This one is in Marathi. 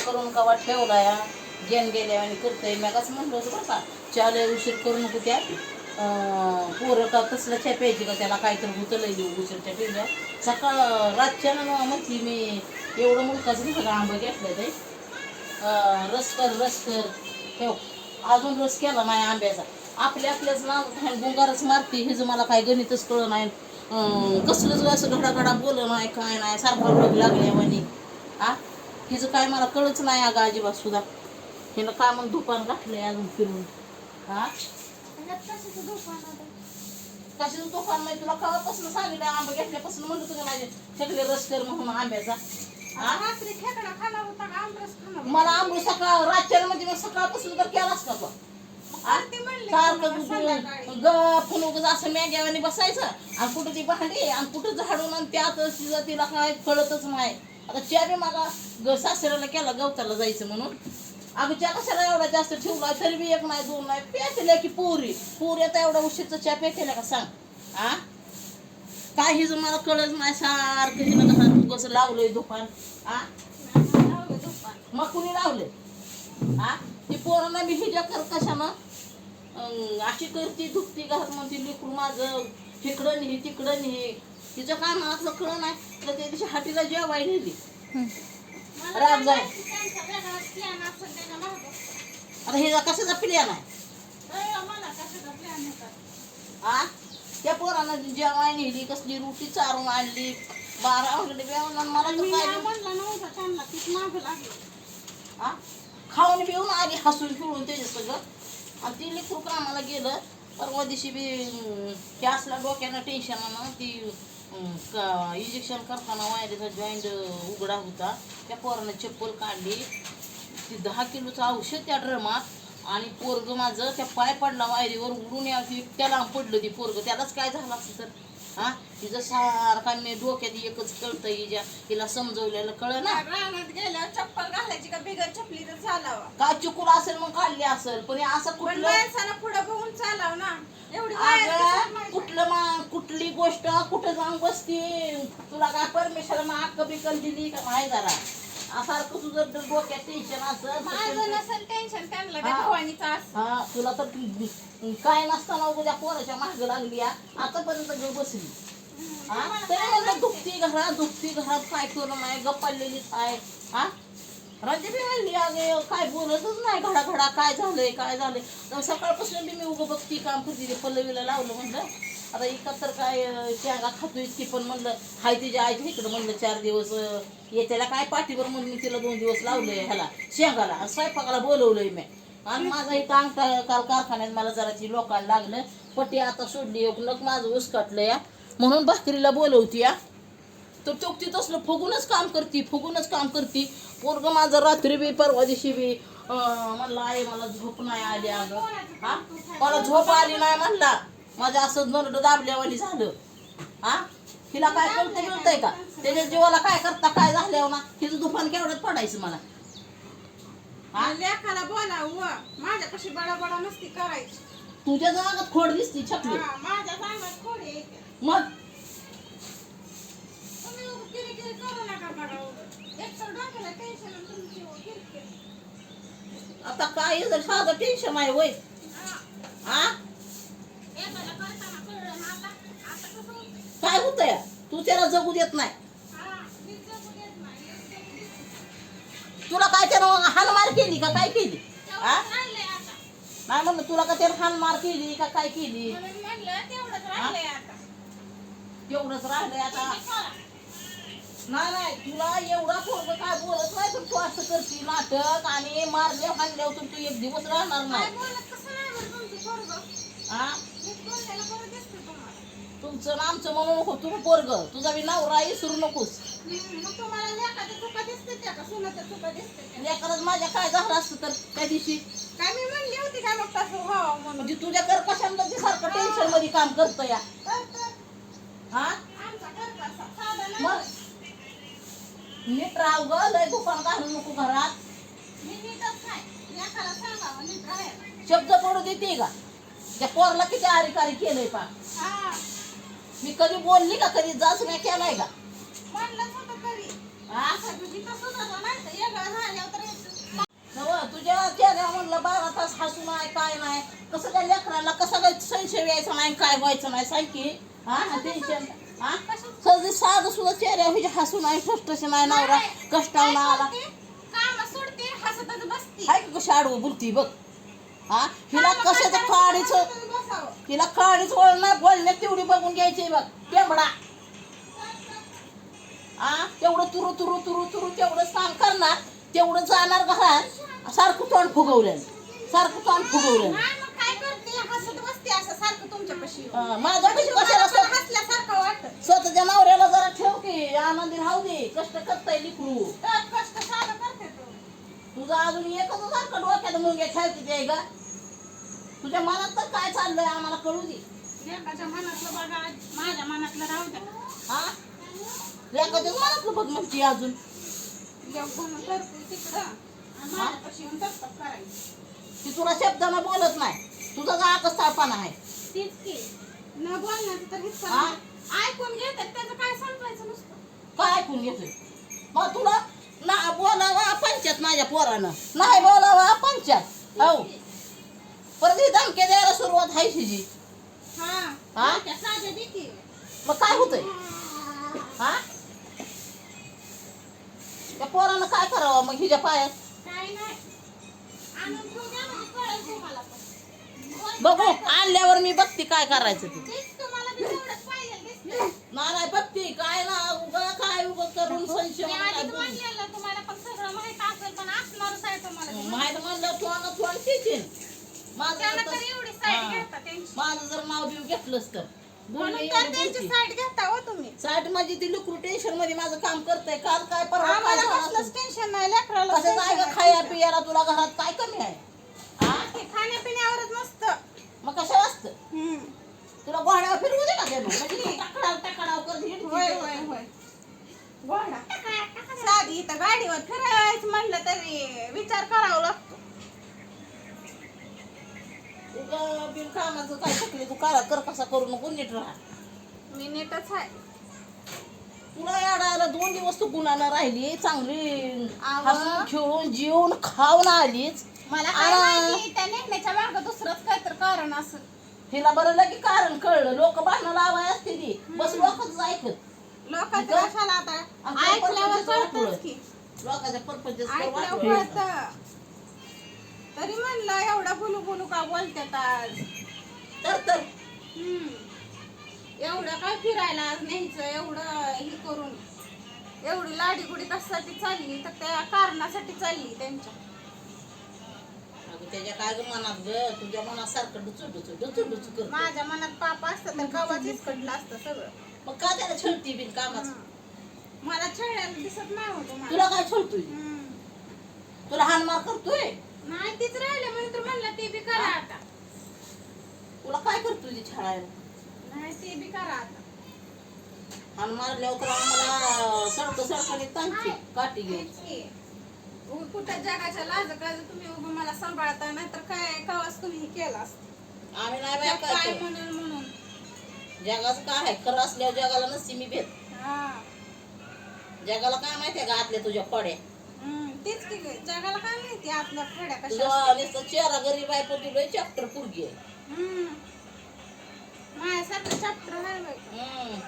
करून कवा ठेवला या? गेन गेल्या आणि करतंय. मी कसं म्हणलं होतं बरं का चहा उशीर करू नको त्या. पोरं का कसलं चहा प्यायची का त्याला? काहीतरी होतं लय देऊ उशीरच्या पिल्या सकाळ रातच्या ना म्हटली मी एवढं मुलकाच नाही सगळं आंबं घेतलं ते? रस कर रस कर. ठेव. अजून रस केला नाही आंब्याचा. आपल्या आपल्याच ना गुंगारच मारते. हिचं मला काय गणितच कळ नाही. कसलंच असं घडाघडा बोल नाही काय नाही. सारखा रोग लागल्या म्हणे आ? हिचं काय मला कळच नाही अगं अजिबात सुद्धा. हिनं काय म्हणून दुकान गाठलंय अजून फिरून? हा? कशाचं दुकान नाही तुला कवापासून सांगितलं आंबा घेतल्यापासून म्हणलं तुझ्या माझे सगळे रस कर म्हणून आंब्याचा? मला आंबू सकाळ रातच्या म्हणजे मग सकाळपासून तर केलाच का तू उगाच असं मॅग्यावानी बसायचं आणि कुठं ती भांडी आणि कुठं झाडून आणि त्यात तिला काय कळतच नाही. आता चहा बी मला ग सासऱ्याला केला गवताला जायचं म्हणून अगं चहा कशाला एवढा जास्त ठेवला तरी बी एक नाही दोन नाही पेटल्या की पोरी. पोरी आता एवढा उशीरचं चहा प्याकेल्या का सांग? आ? काय हिज मला कळत नाही सारखं हिनं कसं कसं लावलंय दुकान. आ? लावलं दुपार. मग कुणी लावले हा ती पोरांना मी हिजा कर कशानं? अशी करती दुखती घात म्हणते लिकून माझं तिकडं नाही तिकडं नाही. तिचं काय असलं कळ नाही तर त्या दिवशी हाटीला जेवाय नेली. राग जाय. आता हिचा कशाचा प्लॅन आहे त्या पोरानं जेवाय नेली कसली रोटी चारून आणली बारा वाजले जेवण मला तर काय म्हणलं नव्हतं त्यांना तीच मागं लागली. खाऊन पिऊन आली हसून फिरून त्याच्या सगळं. आणि ती लेकरू कामाला गेलं परवा दिवशी बी त्या असला डोक्यानं टेन्शन ती इंजेक्शन करताना वायरीचा जॉईंट उघडा होता. त्या पोरानं चप्पल काढली. ती दहा किलोचं औषध त्या ड्रमात आणि पोरग माझं त्या पाय पडला वायरीवर उडून यावं त्याला पडलं ती पोरग. त्यालाच काय झालं असं तर? हा? तिचं सारखा मी डोक्यात एकच कळतं हिच्या. तिला समजवलेलं कळ ना? रानात गेल्यावर चप्पल घालायची का? बिगर चपली तर चालावं. का चुकून असेल मग काढली असेल? पण हे असं पण कुठलं माणसाला पुढं बघून चालाव ना. एवढी अगं. कुठलं मा कुठली गोष्ट कुठं जाऊन बसती? तुला काय परमेश्वर मग अक्क बिकल दिली का? नाही जरा. सारखं तुझं डोक्यात टेन्शन माझं असं नसेल टेन्शन त्यांना त्या हा. भवानीचं असं. हा तुला तर ती- काय नसताना उद्या पोराच्या माग लागली या आतापर्यंत ग बसली. हा? तरी म्हणलं दुखती घरात दुखती घरात काय करू नाही गप्पालेली काय हा? राज्य बी म्हणली अगे काय बोलतच नाही घडा घडा काय झालंय काय झालंय? सकाळपासून बी मी उगं बघती काम करते ते पल्लवीला लावलं म्हणलं. आता इका तर काय शेंगा खातोय की पण म्हणलं हाय तिच्या आईच्या इकडं म्हणलं चार दिवस येत्याला काय पाठीवर म्हणून मी तिला दोन दिवस लावलंय ह्याला शेंगाला. आणि स्वयंपाकाला बोलवलंय मी. आणि माझा इथं अंगठा काल कारखान्यात मला जरा ती लोकांना लागलं पट्टी आता सोडली एक नग माझं उसकटलं या. म्हणून भाकरीला बोलवती या. तर चौकती तसलं फुगूनच काम करती फुगूनच काम करती. पोरग माझं रात्री बी परवा दिवशी बी म्हणलं आई मला झोप नाही आली अगं. हा? मला झोप आली नाही म्हणला. माझं असं नरड दाबल्यावानी झालं. हा? हिला काय कळतं मिळतंय का? त्याच्या जीवाला काय करता काय झाल्यावर ना? हिचं दुकान केवढ्यात पडायचं मला. हा? लेखाला बोलावं माझ्यापाशी बडा बडा नसती करायची. तुझ्या जागात खोड दिसती छकली. हा, माझ्या सांगत खोडे येते. मग? तुम्ही उगाच किरकिर करू नका बडा उगाच. एक तर डोक्याला टेन्शन आणि तुमची उगाच किरकिर. आता काय जर साधं टेन्शन आहे वय हा, हा एकाला करताना कळलं मला, आता कसं काय होतंय तू त्याला जगू देत नाही. तुला काय त्यानं हानमार केली का काय केली हा. नाही म्हणलं तुला का त्यानं हानमार केली का काय केली तेवढंच राहिलंय आता. नाही नाही तुला एवढा पोरग काय बोलत नाही तर तू असं करती नाटक आणि मारले हाणल्यावर तर तू एक दिवस राहणार नाही? हा नीट बोललेलं बरं दिसतं तुम्हाला. तुमचं आणि आमचं म्हणू नको तू पोरग तुझा बी नवरा विसरू नकोस. हम्म, लेकरच माझ्या काय झालं असतं तर त्या दिवशी? काय मी म्हणली होती काय मग तसं म्हणून म्हणजे तुझ्या कर कशाला ते सारखं टेन्शनमध्ये काम करतो या? हा? मग? नीट राव ग लय दुकान घालू नको घरात. शब्द पडू देते का? त्या पोरला किती आरिकारी केलंय पा. मी कधी बोलली का? कधी जाच नाही केलाय का? तुझ्या म्हणलं बारा तास हसू नाही काय नाही. कसं काय लेकराला कसं काय संशय यायचा नाही काय व्हायचं नाही सांग की. हा? टेन्शन हा? साधं सुद्धा चेहऱ्या हिच्या म्हणजे हसू नाही फस्टशी नाही नवरा कष्टावर आला. कशी बोलती बघ. हा? हिला कशाचं काडीचं हिला काडीच वळ नाही बोलण्यात तेवढी बघून घ्यायची बघ. टेंबडा आ? तेवढं तुरु तुरु तुरु तुरु तेवढं काम करणार तेवढं जाणार घरात सारखं तोंड फुगवलं. सारखं तोंड फुगवलं. कशी कशाला वाटत. स्वतःच्या नवऱ्याला जरा ठेव की आनंदी राहू दे. कष्ट करताय लिकरू करते तुझं अजून एकच सारखं डोक्यात मुंग्या खेळते ते ग. तुझ्या मनात तर काय चाललंय आम्हाला कळू दे. लेकाच्या मनातलं बघा माझ्या मनातलं राहू द्या. हा? लेकाच्याच मनातलं बघ म्हणते अजून. लेक म्हणून करते तिकडं. आणि माझ्यापाशी येऊन दत्तक करायचं. ती तुला शब्दानं बोलत नाही. तुझा का आकस्ताळपणा आहे. तीच की न बोलण्याचं तर हिस्सा हा? नाही. ऐकून घेतात त्याचं काय सांगायचं नुसतं? काय ऐकून घेतोय? मग तुला ना बोलावा पंचायत माझ्या पोरानं. नाही बोलावा पंचायत. हो. परत ही धमके द्यायला सुरुवात आहे तिची. हा. हा? त्या साध्या दे की मग काय होतंय? हा? त्या पोरानं काय करावं मग हिच्या पायात? काय नाही. आणून ठेवू द्या म्हणजे कळेल तुम्हाला पण. बघू आणल्यावर मी बघते काय करायचं ते. तेच तुम्हाला बी तेवढंच पाहिजे दिसतंय. नाही नाही बघते. काय ना उगा काय उगा करून संशय मी मला काय आधीच बोलू. म्हणलेलं तुम्हाला पण सगळं माहीत असेल पण असणारच आहे तुम्हाला. ते. माहीत म्हणलं थोडं शिकेन माझं जर एवढी साईड. घेता त्यांची माझं जर नाव बिव घेतलंच तर म्हणून त्यांची. साईड घेता हो तुम्ही साठ माझी ती लुकरू टेन्शनमध्ये माझं काम करतंय काल काय परवा काय आम्हाला झालं कसलंच असेल? टेन्शन नाही लेकराला कसं tension खाया. पियाला तुला घरात काय कमी आहे हा ते खाण्यापिण्यावरच नसतं मग वाजत हम्म. तुला घोड्यावर फिरवू दे का ते मग? म्हणजे तू टकडाव टकडाव कर हिंडती होय ते. होय होय घोडा साधी इथं गाडीवर फिरायचं म्हणलं तरी विचार करावा लागतो बिनकामाचं काय शकले तू? करा कर कसा करू नको नीट राहा. मी नीटच आहे. तुला याडायला दोन दिवस तू गुणानं राहिली चांगली आवं. हसून खेळून जेवून खाऊन आलीच. मला काय आ. माहिती त्या निघण्याच्या मागं दुसरंच काहीतरी कारण असेल. हिला बरं लगे कारण कळलं. लोक भांडणं लावाय असते ती. बस लोकच ऐकत. लोकांचं इथं? कशाला आता? आपल्या ऐकल्यावर परपंचाचं कळतच वाटोळं. की. लोकांच्या परपंच ऐकल्यावर कळतं. तरी म्हणलं एवढा बोलू बोलू का बोलतात आज? तर तर. हम्म. एवढं काय फिरायला आज न्यायचं एवढं हे करून. एवढी लाडी गुडी कशासाठी चालली? तर त्या कारणासाठी चालली त्यांच्या. अगं त्याच्या काय ग मनात ग? तुझ्या मनात सारखं डुचू डुचू डुचू डुचू कर माझ्या मनात पाप असतं तर गावात इसकडलं असतं सगळं. मग का त्याला छळती बिन कामाचं. मला छळायला दिसत नाही होतो तुला काय हम्म. तुला हानमार करतोय? नाही तीच राहिले म्हणून तर म्हणलं ते बी करा आता. तुला काय करतोय ती छळायला नाही ते बी करा आता. हान मारल्यावर तर आम्हाला सडक सडकाने तांची काठी घेऊन. तेच की. उग कुठं जगाच्या लाज काय तुम्ही उभं मला सांभाळता नाही तर काय कवाच तुम्ही हे केलं असतं? आम्ही नाही बाय काय काय म्हणून म्हणून? जगाचं काय आहे? खरं असल्यावर जगाला नसते मी भेट. हा. जगाला काय माहितीये का आतल्या तुझ्या पड्या तेच की गं. जगाला काय माहिती आपल्या खेड्या कशा नुसतं चेहरा गरीब आहे पण तुला चॅप्टर पुरगी आहे हम्म. माझ्यासारखं चॅप्टर आहे बाई हम्म.